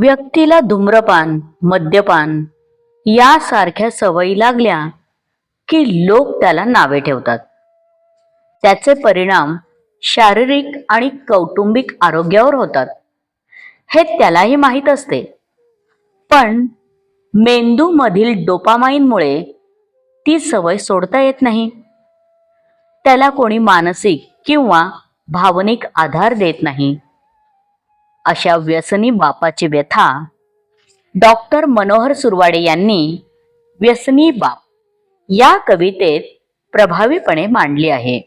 व्यक्तीला धूम्रपान मद्यपान यासारख्या सवयी लागल्या की लोक त्याला नावे ठेवतात. त्याचे परिणाम शारीरिक आणि कौटुंबिक आरोग्यावर होतात. हे त्यालाही माहीत असते. पण मेंदूमधील डोपामाईनमुळे ती सवय सोडता येत नाही. त्याला कोणी मानसिक किंवा भावनिक आधार देत नाही. अशा व्यसनी बापाची व्यथा. डॉक्टर मनोहर सुरवाडे यांनी व्यसनी बाप या कवितेत प्रभावीपणे मांडली आहे.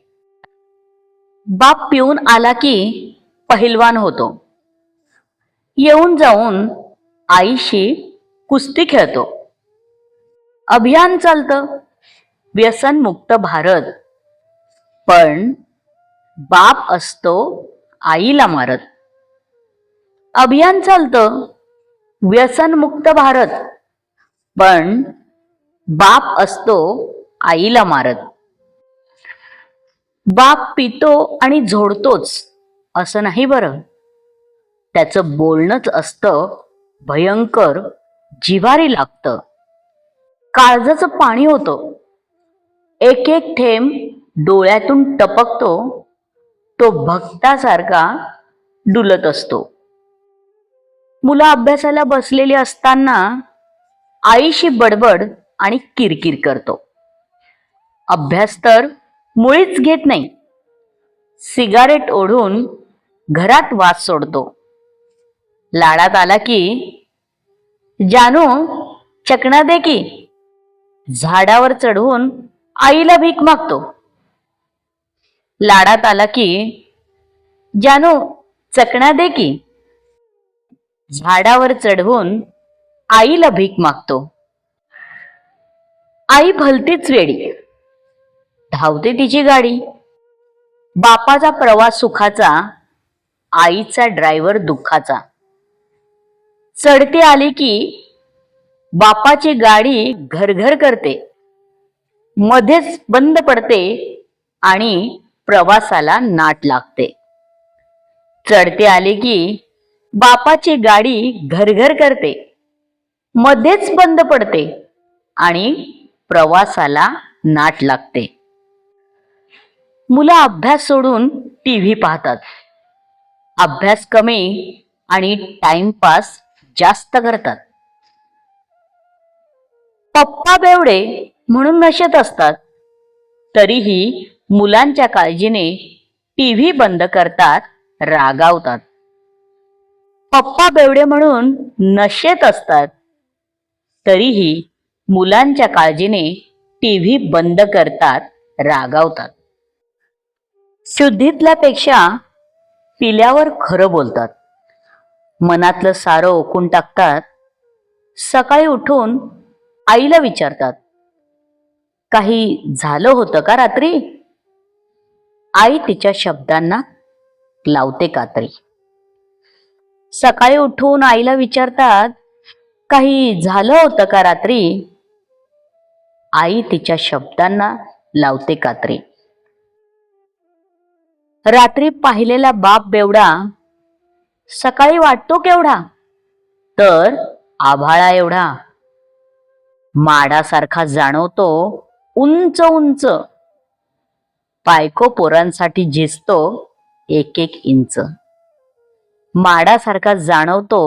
बाप पिऊन आला की पहिलवान होतो. येऊन जाऊन आईशी कुस्ती खेळतो. अभियान चालतं. व्यसनमुक्त भारत. पण बाप असतो आईला मारत. अभियान चालतं. व्यसनमुक्त भारत. पण बाप असतो आईला मारत. बाप पितो आणि झोडतोच असं नाही बरं. त्याचं बोलणंच असतं भयंकर जिवारी लागतं. काळजाचं पाणी होतं. एक एक थेंब डोळ्यातून टपकतो तो भक्तासारखा डुलत असतो. मुलं अभ्यासाला बसलेली असताना आईशी बडबड आणि किरकिर करतो. अभ्यास तर मुळीच घेत नाही. सिगारेट ओढून घरात वास सोडतो. लाडात आला की जानू चकणा दे की. झाडावर चढून आईला भीक मागतो. लाडात आला की जानू चकणा दे की. झाडावर चढवून आईला भीक मागतो. आई भलतीच वेडी. धावते तिची गाडी. बापाचा प्रवास सुखाचा आईचा ड्रायव्हर दुःखाचा. चढते आले की बापाची गाडी घरघर करते. मध्येच बंद पडते आणि प्रवासाला नाट लागते. चढते आले की बापाची गाडी घरघर करते. मध्येच बंद पडते आणि प्रवासाला नाट लागते. मुलं अभ्यास सोडून टीव्ही पाहतात. अभ्यास कमी आणि टाइमपास जास्त करतात. पप्पा बेवडे म्हणून नशेत असतात. तरीही मुलांच्या काळजीने टीव्ही बंद करतात रागावतात. पप्पा बेवडे म्हणून नशेत असतात. तरीही मुलांच्या काळजीने टीव्ही बंद करतात रागावतात. शुद्धीतल्यापेक्षा पिल्यावर खरं बोलतात. मनातलं सारं ओकून टाकतात. सकाळी उठून आईला विचारतात. काही झालं होतं का रात्री? आई तिच्या शब्दांना लावते कात्री. सकाळी उठून आईला विचारतात काही झालं होतं का रात्री? आई तिच्या शब्दांना लावते कात्री. रात्री पाहिलेला बाप बेवडा सकाळी वाटतो केवढा? तर आभाळा एवढा. माडासारखा जाणवतो उंच उंच. बायको पोरांसाठी झिजतो एक एक इंच. माडासारखा जाणवतो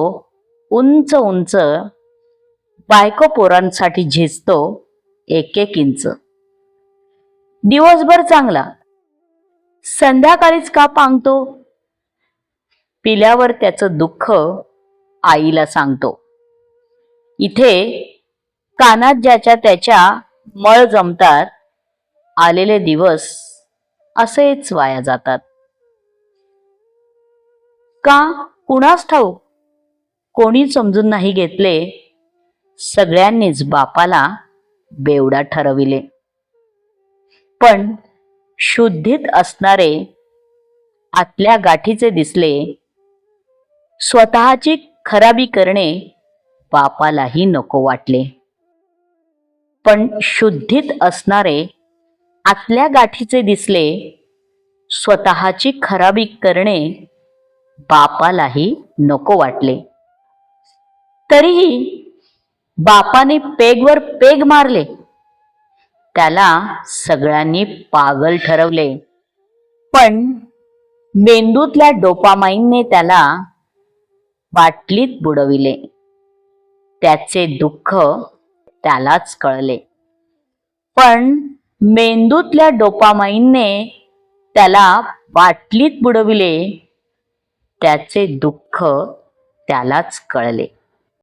उंच उंच बायको पोरांसाठी झिजतो एक एक इंच. दिवसभर चांगला. संध्याकाळीच का पांगतो पिल्यावर त्याचं दुःख आईला सांगतो. इथे कानात ज्याच्या त्याच्या मळ जमतात आलेले दिवस असेच वाया जातात. का कुणास ठाऊक? कोणी समजून नाही घेतले. सगळ्यांनीच बापाला बेवडा ठरविले. पण शुद्धीत असणारे आतल्या गाठीचे दिसले. स्वतःची खराबी करणे बापालाही नको वाटले. पण शुद्धीत असणारे आतल्या गाठीचे दिसले. स्वतःची खराबी करणे बापालाही नको वाटले. तरीही बापाने पेगवर पेग मारले. त्याला सगळ्यांनी पागल ठरवले. पण मेंदूतल्या डोपामाईनने त्याला बाटलीत बुडविले. त्याचे दुःख त्यालाच कळले. पण मेंदूतल्या डोपामाईनने त्याला बाटलीत बुडविले. त्याचे दुःख त्यालाच कळले.